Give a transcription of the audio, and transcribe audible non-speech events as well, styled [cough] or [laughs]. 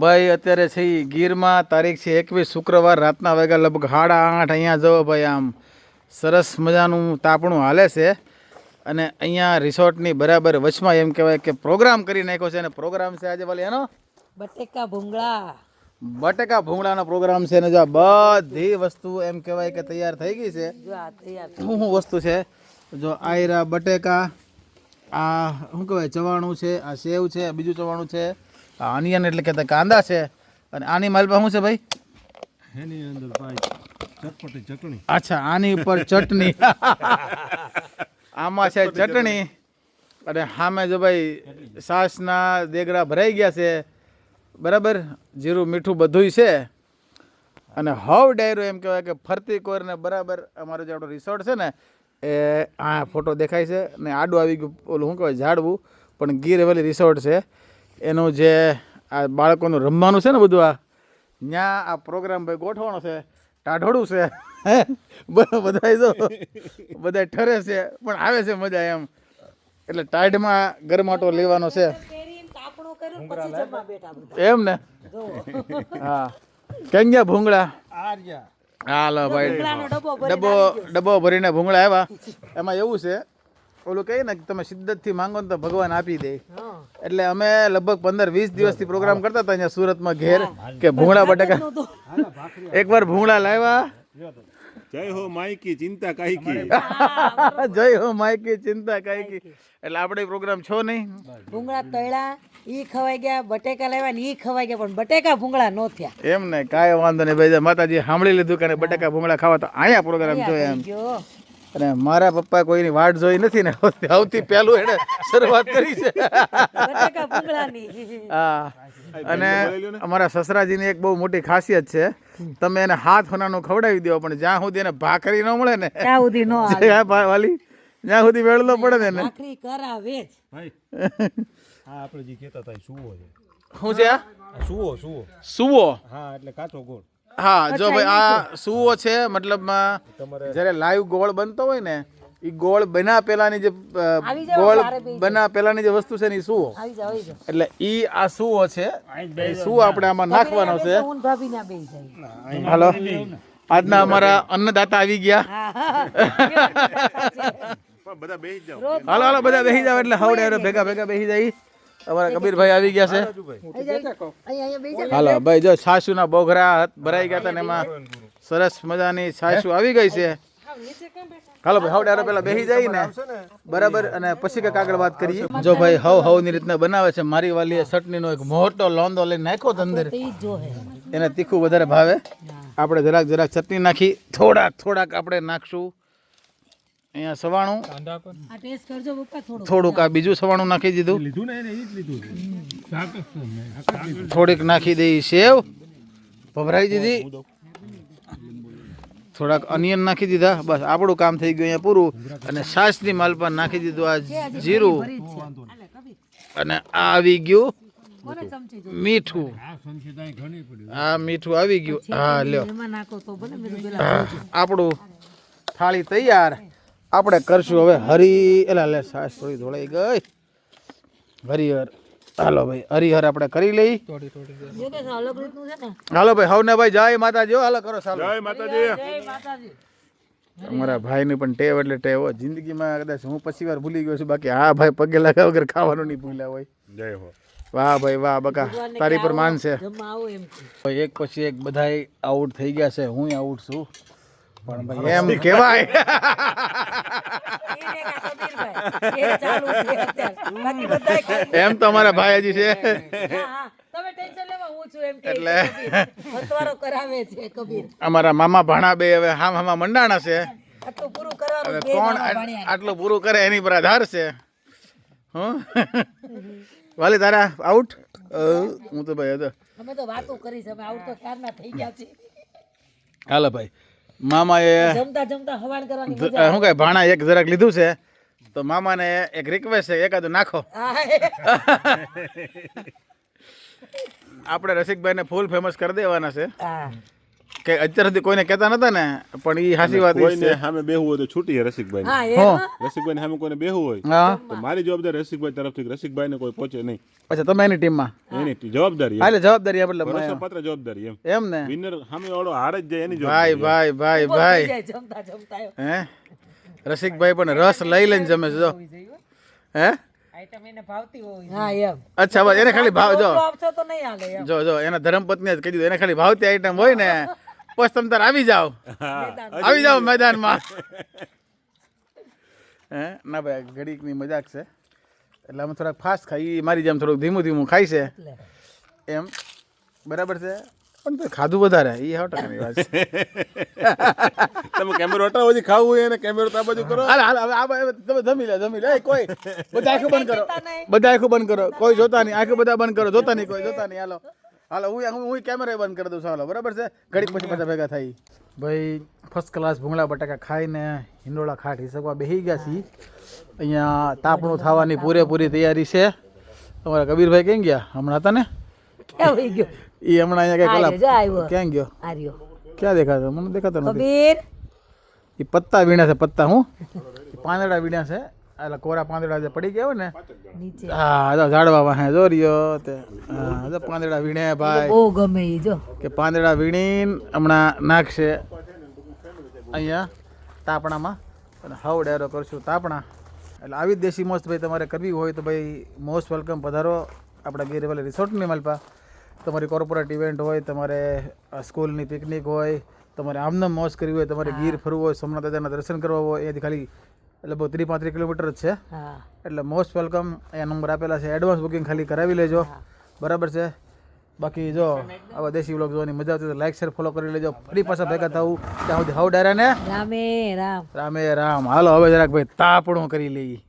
ભાઈ અત્યારે છે ગીરમાં તારીખ છે એકવીસ શુક્રવાર રાતના વાગ્યા લગભગ સાડા આઠ અહીંયા જવો ભાઈ આમ. સરસ મજાનું તાપણું હાલે છે. અને અહીંયા રિસોર્ટની બરાબર વચમાં એમ કહેવાય કે પ્રોગ્રામ કરી નાખ્યો છે અને પ્રોગ્રામ છે આજે ભલે એનો? બટેકા ભૂંગળા. બટેકા ભૂંગળાનો પ્રોગ્રામ છે ને જો બધી વસ્તુ એમ કહેવાય કે તૈયાર થઈ ગઈ છે. તૈયાર શું શું વસ્તુ છે? જો આયરા બટેકા આ શું કહેવાય ચવાણું છે આ સેવ છે બીજું ચવાણું છે. આ અનિયન એટલે કે કાંદા છે. અને આની માલપા શું છે ભાઈ? એની અંદર ભાઈ ચટપટી ચટણી. અચ્છા આની ઉપર ચટણી. આમાં છે ચટણી. અને સામે જો ભાઈ સાસના દેગડા ભરાઈ ગયા છે. બરાબર? જીરું મીઠું બધુંય છે. અને હવ ડાયરો એમ કહેવાય કે ફરતી કોરને બરાબર અમારો જે આપણો રિસોર્ટ છે ને એ આ ફોટો દેખાય છે. ને આડું આવી ગયું ઓલું શું કહેવાય ઝાડવું. પણ ગીર વેલી રિસોર્ટ છે. એનું જે આ બાળકોનું રમવાનું છે ને બધું આ ત્યાં આ પ્રોગ્રામ ભાઈ ગોઠવવાનો છે. ટાઢોળું છે. બધા જો બધા ઠરે છે પણ આવે છે મજા એમ. એટલે ટાઢમાં ગરમાટો લેવાનો છે. પહેરીને કાપણું કર્યું પછી જમવા બેઠા બધા એમ ને? હા. કેમ ગયા ભૂંગળા? હાલો ભાઈ. ભૂંગળાનો ડબ્બો ભરીને ડબ્બો ડબ્બો ભરીને ભૂંગળા આવ્યા. એમાં એવું છે ઓલું કહીએ ને તમે શિદ્દતથી માંગો ને તો ભગવાન આપી દે. એટલે અમે લગભગ પંદર વીસ દિવસથી પ્રોગ્રામ કરતા હતા અહીંયા સુરતમાં ઘેર કે ભૂંગળા બટાકા. એકવાર ભૂંગળા લાવ્યા. જય હો માઈકી ચિંતા કાઈકી [laughs] જય હો માયકી ચિંતા કાંઈ કી. એટલે આપણે પ્રોગ્રામ છો નહીં? ભૂંગળા તળ્યા ઈ ખવાઈ ગયા બટેકા લાવ્યા ઈ ખવાઈ ગયા પણ બટેકા ભૂંગળા નો થયા. એમ ને કાંઈ વાંધો નહીં ભાઈ માતાજી સાંભળી લીધું કે બટાકા ભૂંગળા ખાવા તો અહીંયા પ્રોગ્રામ જોયો એમ. અને મારા પપ્પા કોઈની વાટ જોઈ નથી ને સૌથી પહેલું એને શરૂઆત કરી છે. હા. અને અમારા સસરાજીની એક બહુ મોટી ખાસિયત છે. તમે એને હાથ હોનાનું ખવડાવી દો પણ જ્યાં સુધી એને ભાખરી ન મળે ને ત્યાં સુધી નો વાલી જ્યાં સુધી વેળલો પડે ને ભાખરી કરાવે જ. હા આપણે જે કહેતા હતા સુવો છે. શું છે આ? આ સુવો સુવો. સુવો? હા એટલે કાચો ગોળ. હા જો ભાઈ આ સુવો છે મતલબમાં જ્યારે લાઈવ ગોળ બનતો હોય ને એ ગોળ બના પેલાની જે ગોળ બના પેલાની જે વસ્તુ છે ને એ જાવ એટલે ઈ આ સુવો છે. એ આપણે આમાં નાખવાનો છે. હાલો. આજના અમારા અન્નદાતા આવી ગયા. [laughs] હાલો હાલો બધા બેસી જાવ એટલે હવડે હવડે ભેગા ભેગા બેસી જાય. અમારા કબીરભાઈ આવી ગયા છે. હાલો ભાઈ જો સાસુના બોઘરા ભરાઈ ગયા હતા ને એમાં સરસ મજાની સાસુ આવી ગઈ છે. હાલો ભાઈ હવ હવડે પેલા બેસી જાય ને? બરાબર અને પછી કંઈક આગળ વાત કરીએ. જો ભાઈ હવ હવની રીતના બનાવે છે. મારી વાલીએ ચટણીનો એક મોટો લોંદો લઈને નાખ્યો અંદર. એને તીખું વધારે ભાવે. આપણે જરાક જરાક ચટણી નાખી. થોડાક થોડાક આપણે નાખશું. અહીંયા સવાણું. આ ટેસ્ટ કરજો પપ્પા થોડું થોડુંક આ બીજું સવાણું નાખી દીધું. લીધું ને એ જ લીધું થોડીક નાખી દઈ સેવ. ભભરાઈ દીધી. થોડાક અનિયન નાખી દીધા. બસ આપણું કામ થઈ ગયું અહીંયા પૂરું. અને શાસની માલ પર નાખી દીધું આ જીરું. અને આ આવી ગયું. મીઠું. આ મીઠું આવી ગયું. હા લ્યો. આપણું થાળી તૈયાર. આપણે કરશું હવે હરી એલા લે સાસ થોડી ધોળાઈ ગઈ. હરિહર. હાલો ભાઈ હરિહર આપણે કરી લઈ. હાલો ભાઈ હવને ભાઈ જય માતાજી હો, હાલો કરો સારું જય માતાજી. જય માતાજી અમારા ભાઈની પણ ટેવ એટલે ટેવ હો. જિંદગીમાં કદાચ હું પછી વાર ભૂલી ગયો છું. બાકી હા ભાઈ પગે લાગ્યા વગર ખાવાનું નહીં ભૂલ્યા હોય. જય હો. વાહ ભાઈ વાહ બકા. તારી પર માન છે. એક પછી એક બધાય આઉટ થઈ ગયા છે. હું આઉટ છું. પણ ભાઈ એમ [laughs] કહેવાય. એમ તો અમારા ભાઈ હજી છે. હા, હા. તમે ટેન્શન લેવા હું છું એમ કે એટલે- કબીર. હથવારો કરાવે છે કબીર. અમારા મામા ભાણા બે હવે હામ હામા મંડાણા છે. આટલું પૂરું કરવાનું હવે કોણ આટલું પૂરું કરે એની પર આધાર છે. હું? વાલી તારા આઉટ હું તો ભાઈ હતો અમે તો વાતો કરી છે અમે આઉટ તો ક્યારના થઈ ગયા છે હાલો ભાઈ. મામાએ જમતા જમતા હવાન કરવાની મજા શું કહે ભાણા એક જરાક લીધું છે તો મામાને એક રિક્વેસ્ટ છે એકાદ નાખો. આપણે રસિકભાઈને ફૂલ ફેમસ કરી દેવાના છે. કે અત્યાર સુધી કોઈને કહેતા નતા ને પણ એ હાસી વાત કોઈને સામે બેહવું હોય તો છૂટી રસિકભાઈ રસિકભાઈ સામે કોઈને બેહવું હોય તો મારી જવાબદારી રસિકભાઈ તરફથી રસિકભાઈ ને કોઈ પહોંચે નહીં. અચ્છા તમે એની ટીમમાં એની જવાબદારી એટલે જવાબદારી મતલબ પત્ર જવાબદારી એમ. એમ ને? વિનર સામે વાળો હાર જ જાય એની ભાઈ જવાબદારી ભાઈ ભાઈ ભાઈ. જમતા જમતા હે? રસિકભાઈ પણ રસ લઈ લઈને જમે છે જો. હે. અચ્છા એને ખાલી ભાવ જો. જો જો એના ધર્મપત્ની જ કહી દીધું એને ખાલી ભાવતી આઈટમ હોય ને પછી તમે તાર આવી જાઓ. આવી જાઓ મેદાનમાં. હે? ના ભાઈ ઘડીકની મજાક છે. એટલે અમે થોડાક ફાસ્ટ ખાઈ મારી જેમ થોડુંક ધીમું ધીમું ખાઈ છે. એમ. બરાબર છે? પણ તો ખાધું વધારે. એ સો ટકાની વાત છે. [laughs] તમે કેમેરો હટાવો હજી ખાવું હોય એને કેમેરો તો આ બાજુ કરો. હાલ હાલ હવે આ તમે જમી લે જમી લે. કોઈ બધા આંખો બંધ કરો. બધા આંખો બંધ કરો. કોઈ જોતા નહીં. આંખો બધા બંધ કરો. જોતા નહીં કોઈ જોતા નહીં. હાલો. હાલો હું હું હું કેમેરા બંધ કરી દઉં છું હાલો બરાબર છે? ઘડી પછી બધા ભેગા થઈ ભાઈ ફર્સ્ટ ક્લાસ ભૂંગળા બટાકા ખાઈને હિંડોળા ખાટ હિસકવા બેસી ગયા છીએ. અહીંયા તાપણું થવાની પૂરેપૂરી તૈયારી છે. તમારા કબીરભાઈ ક્યાં ગયા? હમણાં હતા ને? ક્યાં ગયો? એ હમણાં અહીંયા કઈ આવ્યો. ક્યાં ગયો? આર્યો. ક્યાં દેખાતો? મને દેખાતો નથી. કબીર? એ પત્તા વીણ્યા છે પત્તા હું? પાંદડા વીણ્યા છે. એટલે કોરા પાંદડા જે પડી ગયા ને હા ઝાડવા વાહે જો રહ્યો તે હા પાંદડા વીણે ભાઈ. બહુ ગમે ઈ જો. કે પાંદડા વીણીને હમણાં નાખશે. અહીંયા તાપણામાં. અને હવ ડેરો કરશું તાપણા. એટલે આવી જ દેશી મોસ્ત ભાઈ તમારે કરવી હોય તો ભાઈ મોસ્ટ વેલકમ પધારો આપણા ગીર વેલી રિસોર્ટની મલપા. તમારી કોર્પોરેટ ઇવેન્ટ હોય તમારે સ્કૂલની પિકનિક હોય તમારે આમનામ મોજ કરવી હોય તમારે ગીર ફરવું હોય સોમનાથ દાદાના દર્શન કરવા હોય એથી ખાલી એટલે બહુ ત્રીસ પાંત્રીસ કિલોમીટર જ છે. એટલે મોસ્ટ વેલકમ અહીંયા નંબર આપેલા છે. એડવાન્સ બુકિંગ ખાલી કરાવી લેજો. બરાબર છે? બાકી જો આવા દેશી વ્લોગ જોવાની મજા આવતી તો લાઈક શેર ફોલો કરી લેજો. ફરી પાછા ભેગા થવું ત્યાં સુધી હાવ ડાયરા ને રામે રામ. રામે રામ. હાલો હવે જરાક ભાઈ તાપણું કરી લઈએ.